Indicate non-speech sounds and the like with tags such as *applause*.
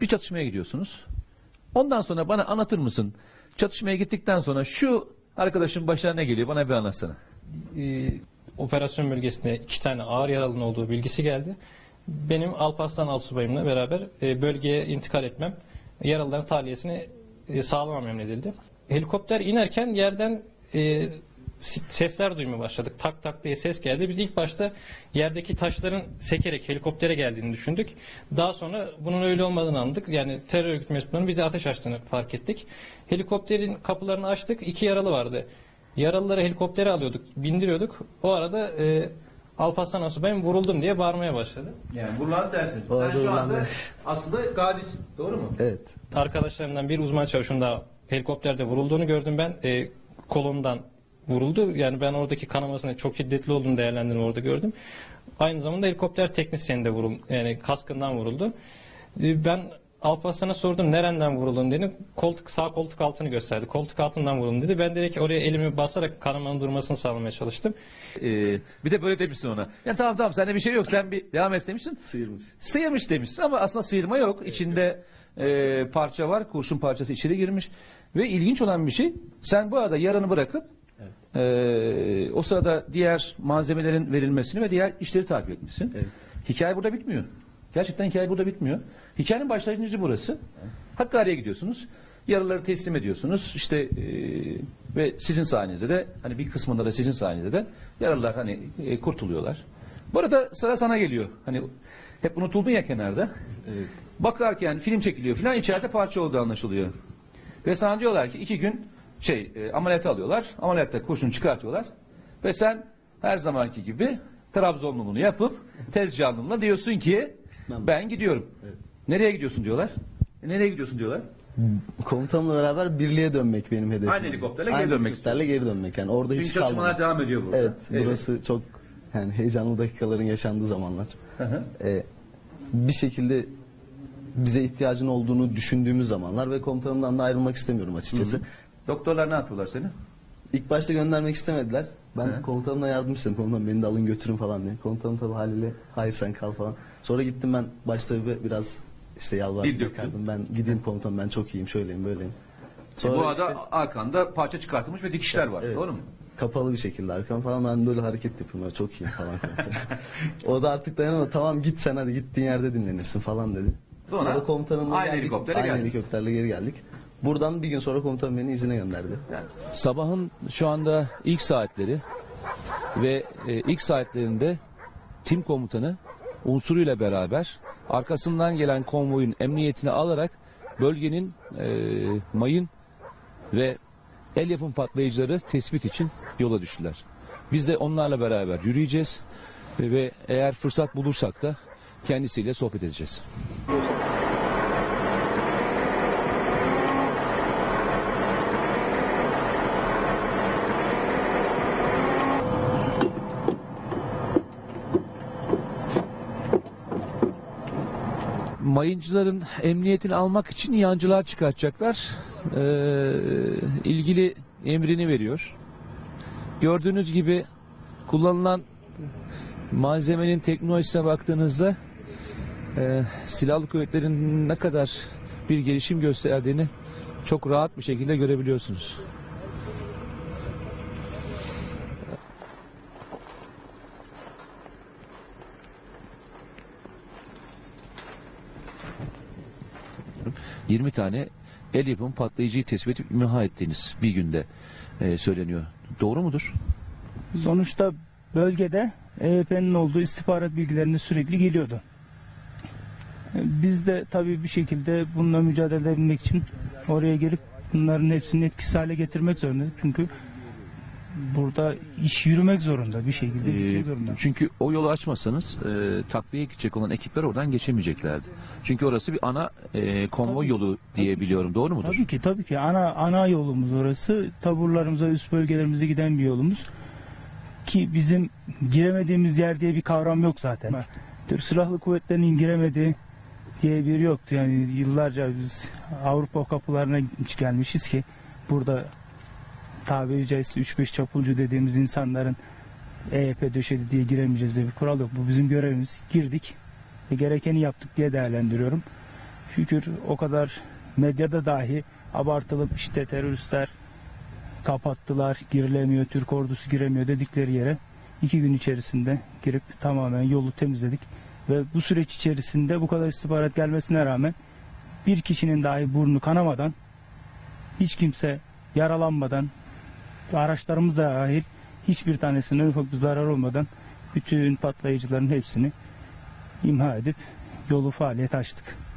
bir çatışmaya gidiyorsunuz. Ondan sonra bana anlatır mısın? Çatışmaya gittikten sonra şu arkadaşın başına ne geliyor? Bana bir anlatsana. e, operasyon bölgesinde iki tane ağır yaralının olduğu bilgisi geldi. Benim Alparslan Alsubayımla beraber e, bölgeye intikal etmem, yaralıların tahliyesini e, sağlamam emredildi. Helikopter inerken yerden e, sesler duymaya başladık. Tak tak diye ses geldi. Biz ilk başta yerdeki taşların sekerek helikoptere geldiğini düşündük. Daha sonra bunun öyle olmadığını anladık. Yani terör örgütü mensuplarının bize ateş açtığını fark ettik. Helikopterin kapılarını açtık. İki yaralı vardı. Yaralıları helikoptere alıyorduk, bindiriyorduk. O arada e, Alparslan Asubayım vuruldum diye bağırmaya başladı. Yani vurulan sensin. Sen şu anda ben. aslında gazisin. Doğru mu? Evet. Arkadaşlarımdan bir uzman çavuşun da helikopterde vurulduğunu gördüm ben. E, kolundan vuruldu. Yani ben oradaki kanamasının çok şiddetli olduğunu değerlendirdim orada gördüm. Aynı zamanda helikopter teknisyeni de vuruldu. Yani kaskından vuruldu. E, ben Alparslan'a sordum nereden vuruldun dedi. Koltuk sağ koltuk altını gösterdi. Koltuk altından vuruldum dedi. Ben direkt oraya elimi basarak kanamanın durmasını sağlamaya çalıştım. Ee, bir de böyle demişsin ona. Ya tamam tamam sende bir şey yok sen bir devam et demişsin. Sıyırmış. Sıyırmış demişsin ama aslında sıyırma yok. İçinde e, parça var. Kurşun parçası içeri girmiş. Ve ilginç olan bir şey sen bu arada yaranı bırakıp e, o sırada diğer malzemelerin verilmesini ve diğer işleri takip etmişsin. Evet. Hikaye burada bitmiyor. Gerçekten hikaye burada bitmiyor. Hikayenin başlangıcı burası. Hakkari'ye gidiyorsunuz. Yaraları teslim ediyorsunuz. İşte e, ve sizin sayenizde de hani bir kısmında da sizin sayenizde de yaralılar hani e, kurtuluyorlar. Bu arada sıra sana geliyor. Hani hep unutuldun ya kenarda. Bakarken film çekiliyor filan içeride parça olduğu anlaşılıyor. Ve sana diyorlar ki iki gün şey e, ameliyata alıyorlar. Ameliyatta kurşun çıkartıyorlar. Ve sen her zamanki gibi Trabzonluluğunu yapıp tez canlılığına diyorsun ki Ben- gidiyorum. Evet. Nereye gidiyorsun diyorlar. E, nereye gidiyorsun diyorlar. Komutanımla beraber birliğe dönmek benim hedefim. Aynı helikopterle geri Aynı dönmek helikopterle geri dönmek. Yani orada Çünkü hiç çalışmalar kalmamak. devam ediyor burada. Evet, burası çok yani heyecanlı dakikaların yaşandığı zamanlar. Hı hı. Ee, bir şekilde bize ihtiyacın olduğunu düşündüğümüz zamanlar ve komutanımdan da ayrılmak istemiyorum açıkçası. Doktorlar ne yapıyorlar seni? İlk başta göndermek istemediler. Ben Hı. komutanımla yardım istedim. Komutanım beni de alın götürün falan diye. Komutanım tabii haliyle hayır sen kal falan. Sonra gittim ben başta bir, biraz işte yalvardım Dil döktün. yakardım. Ben gideyim komutanım ben çok iyiyim şöyleyim böyleyim. E, bu arada işte- arkanda parça çıkartılmış ve dikişler var. Evet. Doğru mu? Kapalı bir şekilde arkam falan ben böyle hareket yapıyorum. böyle Çok iyi falan. *laughs* o da artık dayanamadı. Tamam git sen hadi gittiğin yerde dinlenirsin falan dedi. Sonra komutanımla aynı geldik. helikopterle Aynı geldin. helikopterle geri geldik. Buradan bir gün sonra komutanım beni izine gönderdi. Sabahın şu anda ilk saatleri ve e, ilk saatlerinde tim komutanı unsuruyla beraber arkasından gelen konvoyun emniyetini alarak bölgenin e, mayın ve el yapım patlayıcıları tespit için yola düştüler. Biz de onlarla beraber yürüyeceğiz ve, ve eğer fırsat bulursak da kendisiyle sohbet edeceğiz. Mayıncıların emniyetini almak için yancılar çıkartacaklar. Ee, ilgili emrini veriyor. Gördüğünüz gibi kullanılan malzemenin teknolojisine baktığınızda e, silahlı kuvvetlerin ne kadar bir gelişim gösterdiğini çok rahat bir şekilde görebiliyorsunuz. 20 tane el yapımı patlayıcıyı tespit imha ettiğiniz bir günde e, söyleniyor. Doğru mudur? Sonuçta bölgede EYP'nin olduğu istihbarat bilgilerine sürekli geliyordu. E, Biz de tabii bir şekilde bununla mücadele edebilmek için oraya gelip bunların hepsini etkisiz hale getirmek zorundaydık. Çünkü burada iş yürümek zorunda bir şekilde Ee, yürümek zorunda. çünkü o yolu açmasanız e, takviye gidecek olan ekipler oradan geçemeyeceklerdi. Çünkü orası bir ana e, konvoy Tabii. yolu diye biliyorum. Doğru mudur? Tabii ki tabii ki ana ana yolumuz orası. Taburlarımıza üst bölgelerimize giden bir yolumuz. Ki bizim giremediğimiz yer diye bir kavram yok zaten. Türk Silahlı Kuvvetleri'nin giremediği diye bir yoktu. Yani yıllarca biz Avrupa kapılarına hiç gelmişiz ki burada tabiri caizse 3-5 çapulcu dediğimiz insanların EYP döşedi diye giremeyeceğiz diye bir kural yok. Bu bizim görevimiz. Girdik ve gerekeni yaptık diye değerlendiriyorum. Şükür o kadar medyada dahi abartılıp işte teröristler kapattılar, girilemiyor, Türk ordusu giremiyor dedikleri yere iki gün içerisinde girip tamamen yolu temizledik. Ve bu süreç içerisinde bu kadar istihbarat gelmesine rağmen bir kişinin dahi burnu kanamadan, hiç kimse yaralanmadan, araçlarımız da dahil hiçbir tanesine ufak bir zarar olmadan bütün patlayıcıların hepsini imha edip yolu faaliyete açtık.